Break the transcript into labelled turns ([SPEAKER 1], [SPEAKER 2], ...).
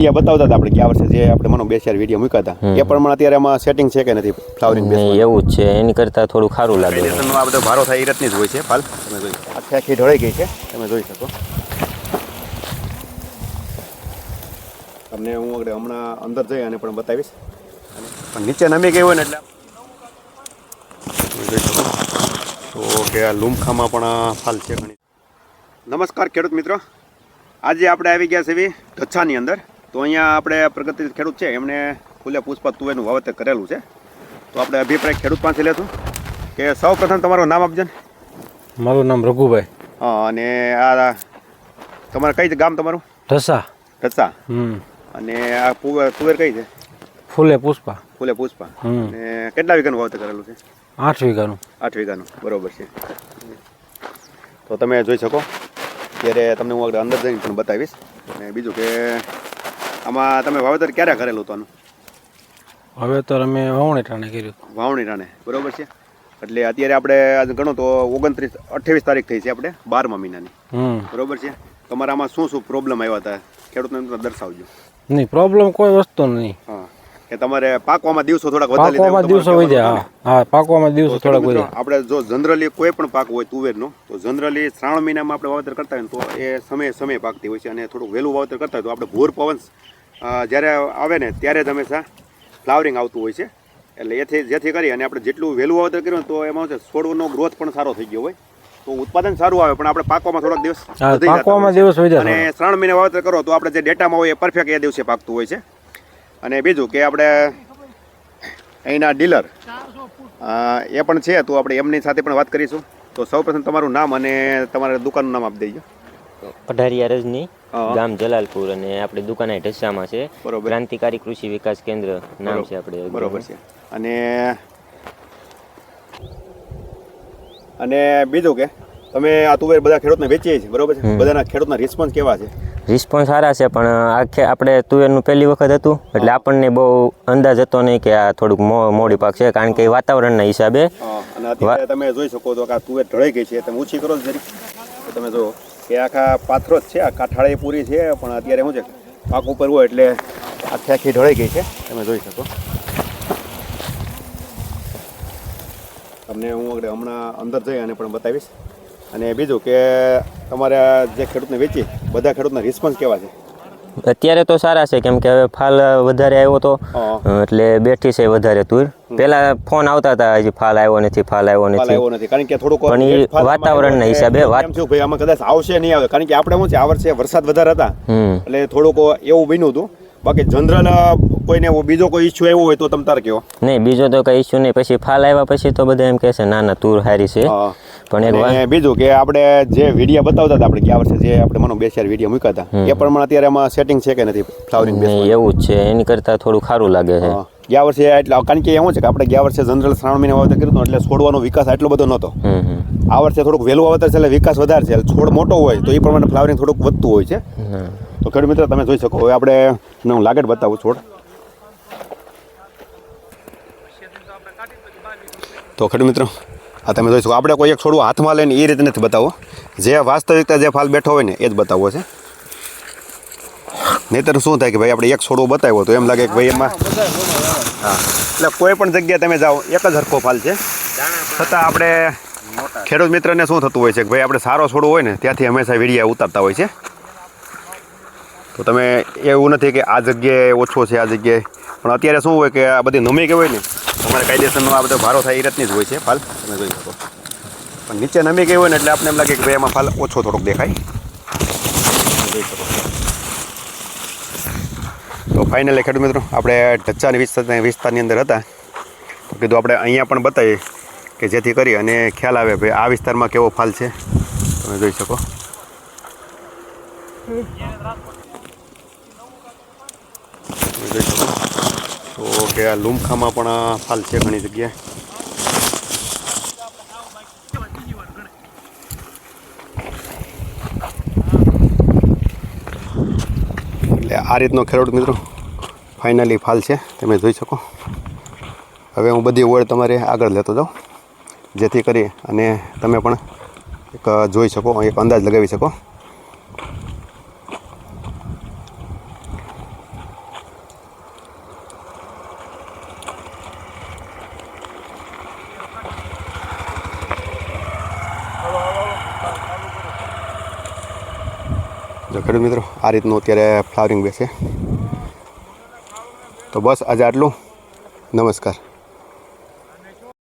[SPEAKER 1] એ બતાવતા હતા આપણે ગયા વર્ષે જે આપણે મનો બે ચાર વીડિયો મૂક્યા હતા. એ પ્રમાણે અત્યારે આમાં સેટિંગ છે કે નથી? ફ્લાવરિંગ
[SPEAKER 2] એવું જ છે એની કરતાં થોડું ખારું લાગે છે.
[SPEAKER 1] આ બધો ભારો થાય એ રીતની જ હોય છે ફાલ તમે જોઈ આખી આખી ઢળાઈ ગઈ છે. તમે જોઈ શકો. તમને હું આગળ હમણાં અંદર જઈ અને પણ બતાવીશ. પણ નીચે નમી ગઈ હોય ને એટલે જોઈ શકો. તો કે આ લુમખામાં પણ આ ફાલ છે ઘણી. નમસ્કાર ખેડૂત મિત્રો. આજે આપણે આવી ગયા છે એવી કચ્છાની અંદર. તો અહીંયા આપણે પ્રગતિ ખેડૂત છે એમણે ફૂલે પુષ્પા તુવેરનું વાવેતર કરેલું છે. તો આપણે અભિપ્રાય ખેડૂત પાસે લેશું કે સૌ પ્રથમ તમારું નામ આપજો ને.
[SPEAKER 3] મારું નામ રઘુભાઈ.
[SPEAKER 1] હા અને આ તમારે કઈ ગામ તમારું?
[SPEAKER 3] ઢસા ઢસા
[SPEAKER 1] અને આ પુવે- તુવેર કઈ છે?
[SPEAKER 3] ફૂલે પુષ્પા.
[SPEAKER 1] ફૂલે પુષ્પા. અને કેટલા વીઘાનું વાવેતર કરેલું છે?
[SPEAKER 3] આઠ વીઘાનું.
[SPEAKER 1] આઠ વીઘાનું. બરોબર છે. તો તમે જોઈ શકો. ત્યારે તમને હું આગળ અંદર જઈને પણ બતાવીશ. અને બીજું કે આમાં તમે વાવેતર ક્યારે કરેલું હતું આનું?
[SPEAKER 3] હવે અમે વાવણી ટાણે કર્યું
[SPEAKER 1] વાવણી ટાણે બરોબર છે? એટલે અત્યારે આપણે આજે ગણો તો ઓગણત્રીસ અઠ્યાવીસ તારીખ થઈ છે આપણે બારમા મહિનાની. બરોબર છે? તમારા આમાં શું શું પ્રોબ્લેમ આવ્યા હતા? ખેડૂતને દર્શાવજો.
[SPEAKER 3] નહીં પ્રોબ્લેમ કોઈ વસ્તુ નહીં.
[SPEAKER 1] કે તમારે પાકવામાં દિવસો થોડાક વધારે
[SPEAKER 3] પાકવામાં દિવસો વધ્યા હા. પાકવામાં દિવસો થોડાક વધ્યા.
[SPEAKER 1] આપણે જો જનરલી કોઈ પણ પાક હોય તુવેરનો તો જનરલી શ્રાવણ મહિનામાં આપણે વાવેતર કરતા હોય તો એ સમયે સમયે પાકતી હોય છે અને થોડુંક વહેલું વાવેતર કરતા હોય તો આપણે ભોર પવન જ્યારે આવે ને ત્યારે જ હંમેશા ફ્લાવરિંગ આવતું હોય છે. એટલે એથી જેથી કરી અને આપણે જેટલું વહેલું વાવેતર કર્યું તો એમાં છે છોડનો ગ્રોથ પણ સારો થઈ ગયો હોય. તો ઉત્પાદન સારું આવે પણ આપણે પાકવામાં થોડાક દિવસ
[SPEAKER 3] પાકવામાં દિવસ
[SPEAKER 1] અને શ્રાવણ મહિને વાવેતર કરો તો આપણે જે ડેટામાં હોય એ પરફેક્ટ એ દિવસે પાકતું હોય છે. અને બીજું કે આપણે અહીંના ડીલર એ પણ છે તો આપણે એમની સાથે પણ વાત કરીશું. તો સૌપ્રથમ તમારું નામ અને તમારા દુકાનનું નામ આપી દેજો.
[SPEAKER 2] અઢારિયા રજની ગામ જલાલપુર અને આપણી દુકાન ઢસામાં છે.
[SPEAKER 1] બરોબર.
[SPEAKER 2] ક્રાંતિકારી કૃષિ વિકાસ કેન્દ્ર નામ છે આપણે
[SPEAKER 1] બરોબર છે. અને અને બીજું કે તમે આ તુવેર બધા ખેડૂતને વેચીએ છીએ બરોબર છે? બધાના ખેડૂતના રિસ્પોન્સ કેવા છે?
[SPEAKER 2] રિસ્પોન્સ સારા છે પણ આખે આપણે તુવેરનું પહેલી વખત હતું એટલે આપણને બહુ અંદાજ હતો નહીં કે આ થોડુંક મોડી પાક છે કારણ કે વાતાવરણના હિસાબે
[SPEAKER 1] તમે જોઈ શકો છો કે આ તુવેર ઢળાઈ ગઈ છે તમે ઓછી કરો જરી તમે જો કે આખા પાથરો જ છે આ કાઠાળે પૂરી છે પણ અત્યારે શું છે પાક ઉપર હોય એટલે આખી આખી ઢળાઈ ગઈ છે તમે જોઈ શકો. તમને હું આગળ હમણાં અંદર જઈ અને પણ બતાવીશ. અને બીજું કે તમારા જે ખેડૂતને વેચી બધા ખેડૂતના રિસ્પોન્સ કેવા છે?
[SPEAKER 2] અત્યારે તો સારા છે કેમ કે હવે ફાલ વધારે આવ્યો
[SPEAKER 1] તો.
[SPEAKER 2] એટલે બેઠી છે વધારે તુર. પેલા ફોન આવતા હતા હજી ફાલ આવ્યો નથી ફાલ આવ્યો નથી.
[SPEAKER 1] કારણ કે થોડુંક
[SPEAKER 2] પણ વાતાવરણના હિસાબે વાત-
[SPEAKER 1] છું ભાઈ આમાં કદાચ આવશે નહીં આવે. કારણ કે આપણે શું છે આ વર્ષે વરસાદ વધારે હતા. એટલે થોડુંક એવું બન્યું હતું. બાકી જનરલ કોઈને એવો બીજો કોઈ ઇસ્યુ આવ્યો હોય તો તમ તાર કહો.
[SPEAKER 2] નહીં બીજો તો કઈ ઇસ્યુ નહીં. પછી ફાલ આવ્યા પછી તો બધા એમ કહે છે ના ના તુર હારી છે. પણ એક
[SPEAKER 1] બીજું કે આપણે જે વિડિયો બતાવતા હતા આપણે ગયા વર્ષે જે આપણે મનો બે ચાર વીડિયો મૂક્યા હતા. એ પ્રમાણે અત્યારે એમાં સેટિંગ છે કે નથી? ફ્લાવરિંગ
[SPEAKER 2] એવું જ છે એની કરતાં થોડું ખારું લાગે છે.
[SPEAKER 1] ગયા વર્ષે એટલે કારણ કે એવું છે કે આપણે ગયા વર્ષે જનરલ શ્રાવણ મહિના વાવેતર કર્યું એટલે છોડવાનો વિકાસ આટલો બધો નહોતો. આ વર્ષે થોડુંક વહેલું વાવેતર છે એટલે વિકાસ વધારે છે. છોડ મોટો હોય તો એ પ્રમાણે ફ્લાવરિંગ થોડુંક વધતું હોય છે. તો ખેડૂત મિત્ર તમે જોઈ શકો. હવે આપણે હું લાગેટ બતાવું છોડ. તો ખેડૂત મિત્રો આ તમે જોઈ શકો. આપણે કોઈ એક છોડવું હાથમાં લઈને એ રીતે નથી બતાવો જે વાસ્તવિકતા જે ફાલ બેઠો હોય ને, એ જ બતાવવો છે. નહીતર શું થાય કે ભાઈ, આપણે એક છોડવો બતાવ્યો તો એમ લાગે કે ભાઈ એમાં હા. એટલે કોઈ પણ જગ્યાએ તમે જાઓ, એક જ હરખો ફાલ છે. છતાં આપણે ખેડૂત મિત્રને શું થતું હોય છે કે ભાઈ, આપણે સારો છોડવો હોય ને, ત્યાંથી હંમેશા વીડિયા ઉતારતા હોય છે. તો તમે એવું નથી કે આ જગ્યાએ ઓછો છે, આ જગ્યાએ. પણ અત્યારે શું હોય કે આ બધી નમી ગઈ હોય ને તમારે કાયદેસરનો આ બધો ભારો થાય એ રીતની જ હોય છે, ફાલ. તમે જોઈ શકો. પણ નીચે નમી ગઈ હોય ને એટલે આપણે એમ લાગે કે ભાઈ એમાં ફાલ ઓછો થોડોક દેખાય. જોઈ શકો તો ફાઇનલી ખેડૂત મિત્રો, આપણે ઢચ્ચાની વિસ્તાર વિસ્તારની અંદર હતા. તો કીધું આપણે અહીંયા પણ બતાવીએ કે જેથી કરી અને ખ્યાલ આવે ભાઈ આ વિસ્તારમાં કેવો ફાલ છે. તમે જોઈ શકો. તો કે આ લુમખામાં પણ ફાલ છે ઘણી જગ્યાએ. એટલે આ રીતનો ખેડૂત મિત્રો ફાઇનલી ફાલ છે, તમે જોઈ શકો. હવે હું બધી ઓળ તમારે આગળ લેતો જાઉં. જેથી કરી અને તમે પણ એક જોઈ શકો, એક અંદાજ લગાવી શકો. જો ખેડૂત મિત્રો આ રીતનું અત્યારે ફ્લાવરિંગ બેસે. તો બસ આજે આટલું. નમસ્કાર.